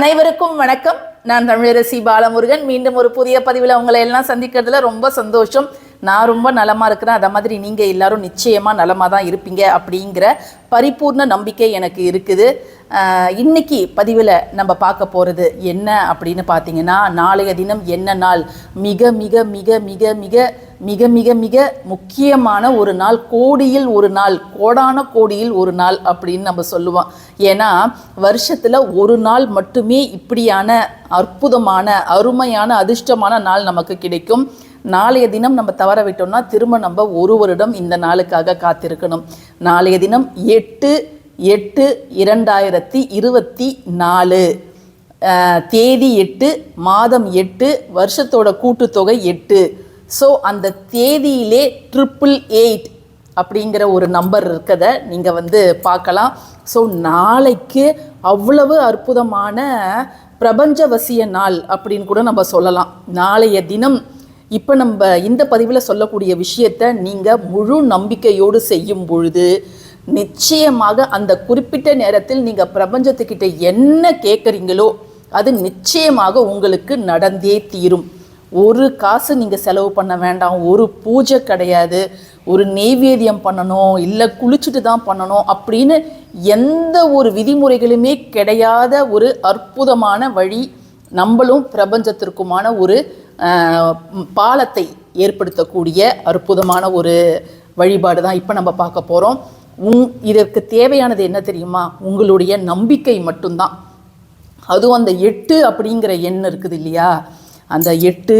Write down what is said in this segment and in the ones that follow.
அனைவருக்கும் வணக்கம். நான் தமிழரசி பாலமுருகன். மீண்டும் ஒரு புதிய பதிவில் உங்களை எல்லாம் சந்திக்கிறதுல ரொம்ப சந்தோஷம். நான் ரொம்ப நலமாக இருக்கிறேன். அதை மாதிரி நீங்கள் எல்லாரும் நிச்சயமாக நலமாக தான் இருப்பீங்க அப்படிங்கிற பரிபூர்ண நம்பிக்கை எனக்கு இருக்குது. இன்னைக்கு பதிவில் நம்ம பார்க்க போகிறது என்ன அப்படின்னு பார்த்தீங்கன்னா நாளைய தினம் என்ன நாள்? மிக மிக மிக மிக மிக மிக மிக மிக முக்கியமான ஒரு நாள் கோடியில் ஒரு நாள் கோடான கோடியில் ஒரு நாள் அப்படின்னு நம்ம சொல்லுவோம். ஏன்னா வருஷத்தில் ஒரு நாள் மட்டுமே இப்படியான அற்புதமான அருமையான அதிர்ஷ்டமான நாள் நமக்கு கிடைக்கும். நாளைய தினம் நம்ம தவற விட்டோம்னா திரும்ப நம்ம ஒரு வருடம் இந்த நாளுக்காக காத்திருக்கணும். நாளைய தினம் எட்டு எட்டு இரண்டாயிரத்தி இருபத்தி நாலு. தேதி எட்டு மாதம் எட்டு வருஷத்தோட கூட்டுத்தொகை எட்டு. ஸோ அந்த தேதியிலே ட்ரிபிள் எயிட் அப்படிங்கிற ஒரு நம்பர் இருக்கிறத நீங்கள் வந்து பார்க்கலாம். ஸோ நாளைக்கு அவ்வளவு அற்புதமான பிரபஞ்சவசிய நாள் அப்படின்னு கூட நம்ம சொல்லலாம். நாளைய தினம் இப்போ நம்ம இந்த பதிவில் சொல்லக்கூடிய விஷயத்த நீங்கள் முழு நம்பிக்கையோடு செய்யும் பொழுது நிச்சயமாக அந்த குறிப்பிட்ட நேரத்தில் நீங்கள் பிரபஞ்சத்துக்கிட்ட என்ன கேட்குறீங்களோ அது நிச்சயமாக உங்களுக்கு நடந்தே தீரும். ஒரு காசு நீங்கள் செலவு பண்ண வேண்டாம். ஒரு பூஜை கிடையாது. ஒரு நெய்வேத்தியம் பண்ணணும். இல்லை குளிச்சுட்டு தான் பண்ணணும் அப்படின்னு எந்த ஒரு விதிமுறைகளுமே கிடையாத ஒரு அற்புதமான வழி நம்மளும் பிரபஞ்சத்திற்குமான ஒரு பாலத்தை ஏற்படுத்தக்கூடிய அற்புதமான ஒரு வழிபாடு தான் இப்போ நம்ம பார்க்க போகிறோம் உங் இதற்கு தேவையானது என்ன தெரியுமா? உங்களுடைய நம்பிக்கை மட்டும்தான். அதுவும் அந்த எட்டு அப்படிங்கிற எண் இருக்குது இல்லையா? அந்த எட்டு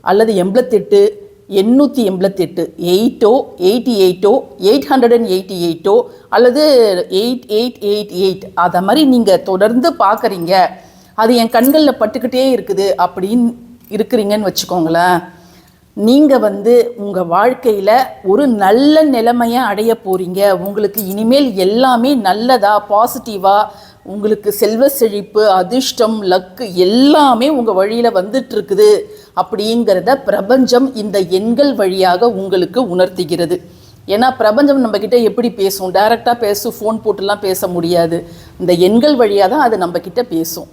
அல்லது எண்பத்தெட்டு எண்ணூற்றி எண்பத்தெட்டு eight eighty eight eight hundred and eighty eight அல்லது எயிட் எயிட் எயிட் எயிட் அதை மாதிரி நீங்கள் தொடர்ந்து பார்க்குறீங்க அது என் கண்களில் பட்டுக்கிட்டே இருக்குது அப்படின்னு இருக்கிறீங்கன்னு வச்சுக்கோங்களேன். நீங்கள் வந்து உங்கள் வாழ்க்கையில் ஒரு நல்ல நிலைமையை அடைய போகிறீங்க உங்களுக்கு இனிமேல் எல்லாமே நல்லதாக பாசிட்டிவாக உங்களுக்கு செல்வ செழிப்பு அதிர்ஷ்டம் லக்கு எல்லாமே உங்கள் வழியில் வந்துட்டுருக்குது அப்படிங்கிறத பிரபஞ்சம் இந்த எண்கள் வழியாக உங்களுக்கு உணர்த்துகிறது. ஏன்னா பிரபஞ்சம் நம்மக்கிட்ட எப்படி பேசும்? டைரெக்டாக பேசும் ஃபோன் போட்டுலாம் பேச முடியாது. இந்த எண்கள் வழியாக தான் அது நம்மக்கிட்ட பேசும்.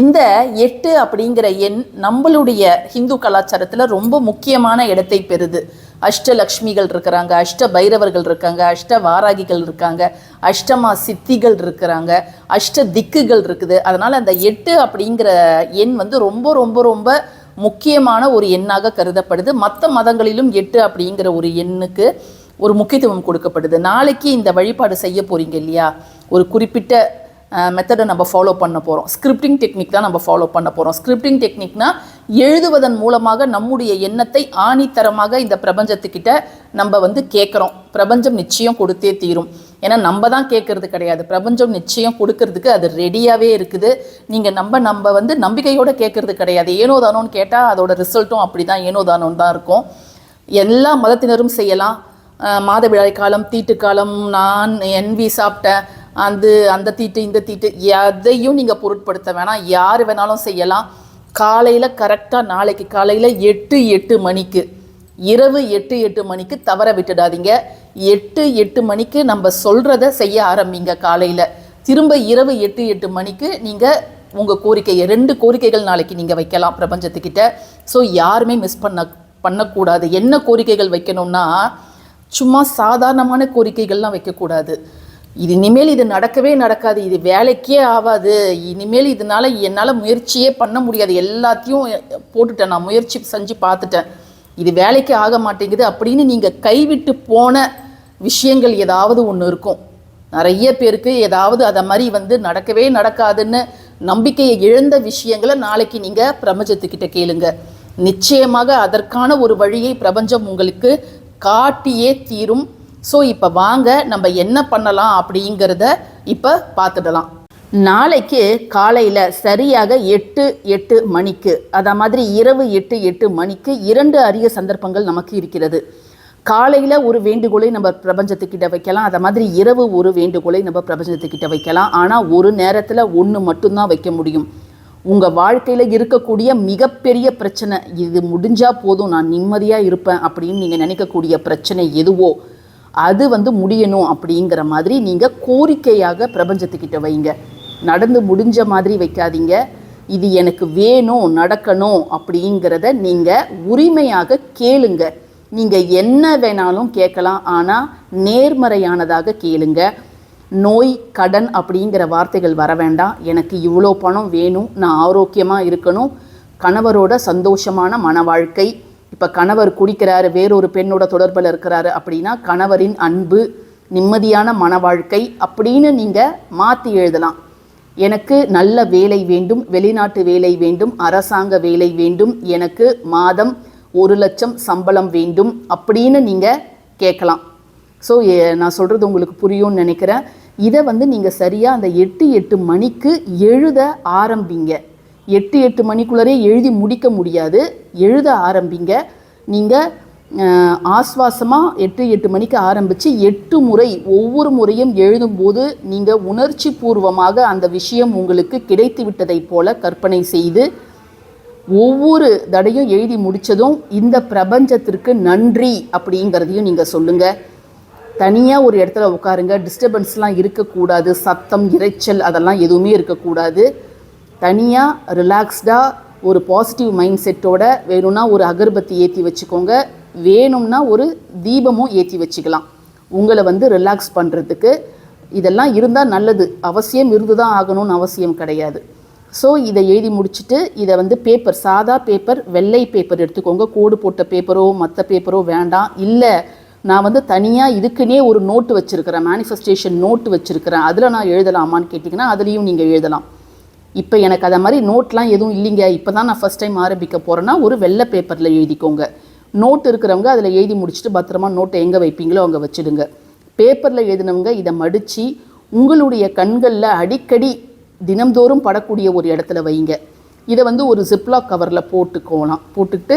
இந்த எட்டு அப்படிங்கிற எண் நம்மளுடைய ஹிந்து கலாச்சாரத்தில் ரொம்ப முக்கியமான இடத்தை பெறுது. அஷ்டலக்ஷ்மிகள் இருக்கிறாங்க அஷ்ட பைரவர்கள் இருக்காங்க அஷ்ட வாராகிகள் இருக்காங்க அஷ்டமா சித்திகள் இருக்கிறாங்க அஷ்ட திக்குகள் இருக்குது. அதனால் அந்த எட்டு அப்படிங்கிற எண் வந்து ரொம்ப ரொம்ப ரொம்ப முக்கியமான ஒரு எண்ணாக கருதப்படுது. மற்ற மதங்களிலும் எட்டு அப்படிங்கிற ஒரு எண்ணுக்கு ஒரு முக்கியத்துவம் கொடுக்கப்படுது. நாளைக்கு இந்த வழிபாடு செய்ய போகிறீங்க இல்லையா? ஒரு குறிப்பிட்ட மெத்தடை நம்ம ஃபாலோ பண்ண போகிறோம் ஸ்கிரிப்டிங் டெக்னிக் தான் நம்ம ஃபாலோ பண்ண போகிறோம் ஸ்கிரிப்டிங் டெக்னிக்னா எழுதுவதன் மூலமாக நம்முடைய எண்ணத்தை ஆணித்தரமாக இந்த பிரபஞ்சத்துக்கிட்ட நம்ம வந்து கேட்குறோம். பிரபஞ்சம் நிச்சயம் கொடுத்தே தீரும். ஏன்னா நம்ம தான் கேட்கறது கிடையாது. பிரபஞ்சம் நிச்சயம் கொடுக்கறதுக்கு அது ரெடியாகவே இருக்குது. நீங்கள் நம்ம நம்ம வந்து நம்பிக்கையோடு கேட்கறது கிடையாது. ஏனோ தானோன்னு கேட்டால் அதோட ரிசல்ட்டும் அப்படி தான் ஏனோ தானோன்னு தான் இருக்கும். எல்லா மதத்தினரும் செய்யலாம். மாதவிழாய் காலம் தீட்டு காலம் நான் என்வி சாப்பிட்டேன் அந்த அந்த தீட்டு இந்த தீட்டு எதையும் நீங்கள் பொருட்படுத்த வேணாம். யார் வேணாலும் செய்யலாம். காலையில் கரெக்டாக நாளைக்கு காலையில் எட்டு எட்டு மணிக்கு. இரவு எட்டு எட்டு மணிக்கு தவற விட்டுடாதீங்க. எட்டு எட்டு மணிக்கு நம்ம சொல்கிறத செய்ய ஆரம்பிங்க காலையில். திரும்ப இரவு எட்டு எட்டு மணிக்கு நீங்கள் உங்கள் கோரிக்கையை ரெண்டு கோரிக்கைகள் நாளைக்கு நீங்கள் வைக்கலாம் பிரபஞ்சத்துக்கிட்ட. ஸோ யாருமே மிஸ் பண்ண பண்ணக்கூடாது. என்ன கோரிக்கைகள் வைக்கணும்னா சும்மா சாதாரணமான கோரிக்கைகள்லாம் வைக்கக்கூடாது. இது இனிமேல் இது நடக்கவே நடக்காது இது வேலைக்கே ஆகாது. இனிமேல் இதனால் என்னால் முயற்சியே பண்ண முடியாது. எல்லாத்தையும் போட்டுட்டேன். நான் முயற்சி செஞ்சு பார்த்துட்டேன். இது வேலைக்கு ஆக மாட்டேங்குது அப்படின்னு நீங்கள் கைவிட்டு போன விஷயங்கள் ஏதாவது ஒன்று இருக்கும். நிறைய பேருக்கு ஏதாவது அதை மாதிரி வந்து நடக்கவே நடக்காதுன்னு நம்பிக்கையை இழந்த விஷயங்களை நாளைக்கு நீங்கள் பிரபஞ்சத்துக்கிட்ட கேளுங்க. நிச்சயமாக அதற்கான ஒரு வழியை பிரபஞ்சம் உங்களுக்கு காட்டியே தீரும். ஸோ இப்போ வாங்க நம்ம என்ன பண்ணலாம் அப்படிங்கிறத இப்போ பார்த்துடலாம். நாளைக்கு காலையில் சரியாக எட்டு எட்டு மணிக்கு அத மாதிரி இரவு எட்டு எட்டு மணிக்கு இரண்டு அரிய சந்தர்ப்பங்கள் நமக்கு இருக்கிறது. காலையில் ஒரு வேண்டுகோளை நம்ம பிரபஞ்சத்துக்கிட்ட வைக்கலாம் அதை மாதிரி இரவு ஒரு வேண்டுகோளை நம்ம பிரபஞ்சத்துக்கிட்ட வைக்கலாம். ஆனால் ஒரு நேரத்தில் ஒன்று மட்டும்தான் வைக்க முடியும். உங்கள் வாழ்க்கையில் இருக்கக்கூடிய மிகப்பெரிய பிரச்சனை இது முடிஞ்சால் போதும் நான் நிம்மதியாக இருப்பேன் அப்படின்னு நீங்கள் நினைக்கக்கூடிய பிரச்சனை எதுவோ அது வந்து முடியணும் அப்படிங்கிற மாதிரி நீங்கள் கோரிக்கையாக பிரபஞ்சத்துக்கிட்ட வைங்க. நடந்து முடிஞ்ச மாதிரி வைக்காதீங்க. இது எனக்கு வேணும் நடக்கணும் அப்படிங்கிறத நீங்கள் உரிமையாக கேளுங்க. நீங்கள் என்ன வேணாலும் கேட்கலாம் ஆனால் நேர்மறையானதாக கேளுங்க. நோய் கடன் அப்படிங்கிற வார்த்தைகள் வர வேண்டாம். எனக்கு இவ்வளோ பணம் வேணும் நான் ஆரோக்கியமாக இருக்கணும். கணவரோட சந்தோஷமான மன வாழ்க்கை இப்போ கணவர் குடிக்கிறாரு வேறொரு பெண்ணோட தொடர்பில் இருக்கிறாரு அப்படின்னா கணவரின் அன்பு நிம்மதியான மன வாழ்க்கை அப்படின்னு நீங்கள் மாற்றி எழுதலாம். எனக்கு நல்ல வேலை வேண்டும் வெளிநாட்டு வேலை வேண்டும் அரசாங்க வேலை வேண்டும் எனக்கு மாதம் ஒரு லட்சம் சம்பளம் வேண்டும் அப்படின்னு நீங்கள் கேட்கலாம். ஸோ நான் சொல்கிறது உங்களுக்கு புரியும்னு நினைக்கிறேன். இதை வந்து நீங்கள் சரியாக அந்த எட்டு எட்டு மணிக்கு எழுத ஆரம்பிங்க. எட்டு எட்டு மணிக்குள்ளரே எழுதி முடிக்க முடியாது. எழுத ஆரம்பிங்க. நீங்கள் ஆஸ்வாசமாக எட்டு எட்டு மணிக்கு ஆரம்பித்து எட்டு முறை ஒவ்வொரு முறையும் எழுதும்போது நீங்கள் உணர்ச்சி பூர்வமாக அந்த விஷயம் உங்களுக்கு கிடைத்து விட்டதைப் போல கற்பனை செய்து ஒவ்வொரு தடையும் எழுதி முடித்ததும் இந்த பிரபஞ்சத்திற்கு நன்றி அப்படிங்கிறதையும் நீங்கள் சொல்லுங்கள் தனியாக ஒரு இடத்துல உட்காருங்க. டிஸ்டர்பன்ஸ்லாம் இருக்கக்கூடாது. சத்தம் இரைச்சல் அதெல்லாம் எதுவுமே இருக்கக்கூடாது. தனியாக ரிலாக்ஸ்டாக ஒரு பாசிட்டிவ் மைண்ட் செட்டோட வேணும்னா ஒரு அகர்பத்தி ஏற்றி வச்சுக்கோங்க. வேணும்னா ஒரு தீபமும் ஏற்றி வச்சுக்கலாம். உங்களை வந்து ரிலாக்ஸ் பண்ணுறதுக்கு இதெல்லாம் இருந்தால் நல்லது. அவசியம் இருந்து தான் ஆகணும்னு அவசியம் கிடையாது. ஸோ இதை எழுதி முடிச்சுட்டு இதை வந்து பேப்பர் சாதா பேப்பர் வெள்ளை பேப்பர் எடுத்துக்கோங்க. கோடு போட்ட பேப்பரோ மற்ற பேப்பரோ வேண்டாம். இல்லை நான் வந்து தனியாக இதுக்குன்னே ஒரு நோட்டு வச்சுருக்கிறேன். மேனிஃபெஸ்டேஷன் நோட்டு வச்சுருக்கிறேன். அதில் நான் எழுதலாமான்னு கேட்டிங்கன்னா அதுலேயும் நீங்கள் எழுதலாம். இப்போ எனக்கு அதை மாதிரி நோட்லாம் எதுவும் இல்லைங்க. இப்போ தான் நான் ஃபஸ்ட் டைம் ஆரம்பிக்க போகிறேன்னா ஒரு வெள்ளை பேப்பரில் எழுதிக்கோங்க. நோட் இருக்கிறவங்க அதில் எழுதி முடிச்சுட்டு பத்திரமா நோட்டை எங்கே வைப்பீங்களோ அங்கே வச்சுடுங்க. பேப்பரில் எழுதினவங்க இதை மடித்து உங்களுடைய கண்களில் அடிக்கடி தினம்தோறும் படக்கூடிய ஒரு இடத்துல வைங்க. இதை வந்து ஒரு ஜிப்லாக் கவரில் போட்டுக்கோலாம். போட்டுக்கிட்டு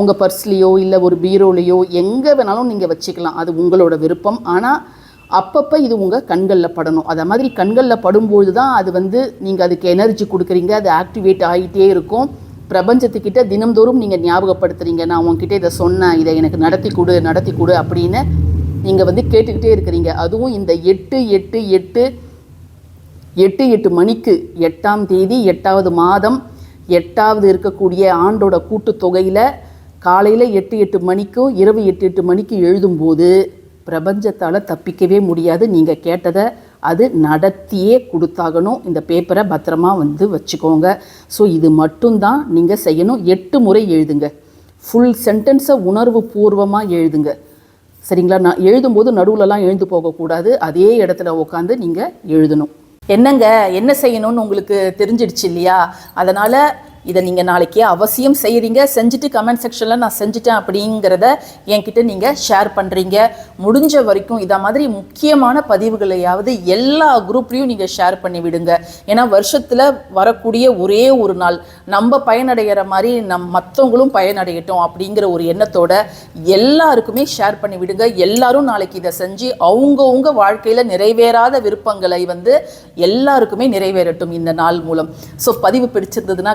உங்கள் பர்ஸ்லேயோ இல்லை ஒரு பீரோலேயோ எங்கே வேணாலும் நீங்கள் வச்சுக்கலாம். அது உங்களோட விருப்பம். ஆனால் அப்பப்போ இது உங்கள் கண்களில் படணும். அதை மாதிரி கண்களில் படும்பொழுது தான் அது வந்து நீங்கள் அதுக்கு எனர்ஜி கொடுக்குறீங்க. அது ஆக்டிவேட் ஆகிட்டே இருக்கும். பிரபஞ்சத்துக்கிட்ட தினம்தோறும் நீங்கள் ஞாபகப்படுத்துறீங்க. நான் உங்ககிட்ட இதை சொன்னேன். இதை எனக்கு நடத்தி கொடு நடத்தி கொடு அப்படின்னு நீங்கள் வந்து கேட்டுக்கிட்டே இருக்கிறீங்க. அதுவும் இந்த எட்டு எட்டு எட்டு எட்டு எட்டு மணிக்கு எட்டாம் தேதி எட்டாவது மாதம் எட்டாவது இருக்கக்கூடிய ஆண்டோட கூட்டுத்தொகையில் காலையில் எட்டு எட்டு மணிக்கும் இரவு எட்டு எட்டு மணிக்கு எழுதும்போது பிரபஞ்சத்தால் தப்பிக்கவே முடியாது. நீங்கள் கேட்டதை அது நடத்தியே கொடுத்தாகணும். இந்த பேப்பரை பத்திரமா வந்து வச்சுக்கோங்க. ஸோ இது மட்டும்தான் நீங்கள் செய்யணும். எட்டு முறை எழுதுங்க. ஃபுல் சென்டென்ஸை உணர்வு பூர்வமாக எழுதுங்க. சரிங்களா? நான் எழுதும்போது நடுவுலலாம் எழுந்து போகக்கூடாது. அதே இடத்துல உட்காந்து நீங்கள் எழுதணும். என்னங்க? என்ன செய்யணும்னு உங்களுக்கு தெரிஞ்சிடுச்சு இல்லையா? அதனால் இதை நீங்கள் நாளைக்கே அவசியம் செய்கிறீங்க செஞ்சுட்டு கமெண்ட் செக்ஷனில் நான் செஞ்சுட்டேன் அப்படிங்கிறத என்கிட்ட நீங்கள் ஷேர் பண்ணுறீங்க முடிஞ்ச வரைக்கும் இதை மாதிரி முக்கியமான பதிவுகளையாவது எல்லா குரூப்லேயும் நீங்கள் ஷேர் பண்ணி விடுங்க. ஏன்னா வருஷத்தில் வரக்கூடிய ஒரே ஒரு நாள் நம்ம பயனடைகிற மாதிரி நம் மற்றவங்களும் பயனடையட்டும் அப்படிங்கிற ஒரு எண்ணத்தோட எல்லாருக்குமே ஷேர் பண்ணி விடுங்க. எல்லாரும் நாளைக்கு இதை செஞ்சு அவங்கவுங்க வாழ்க்கையில் நிறைவேறாத விருப்பங்களை வந்து எல்லாருக்குமே நிறைவேறட்டும் இந்த நாள் மூலம். ஸோ பதிவு பிடிச்சிருந்ததுன்னா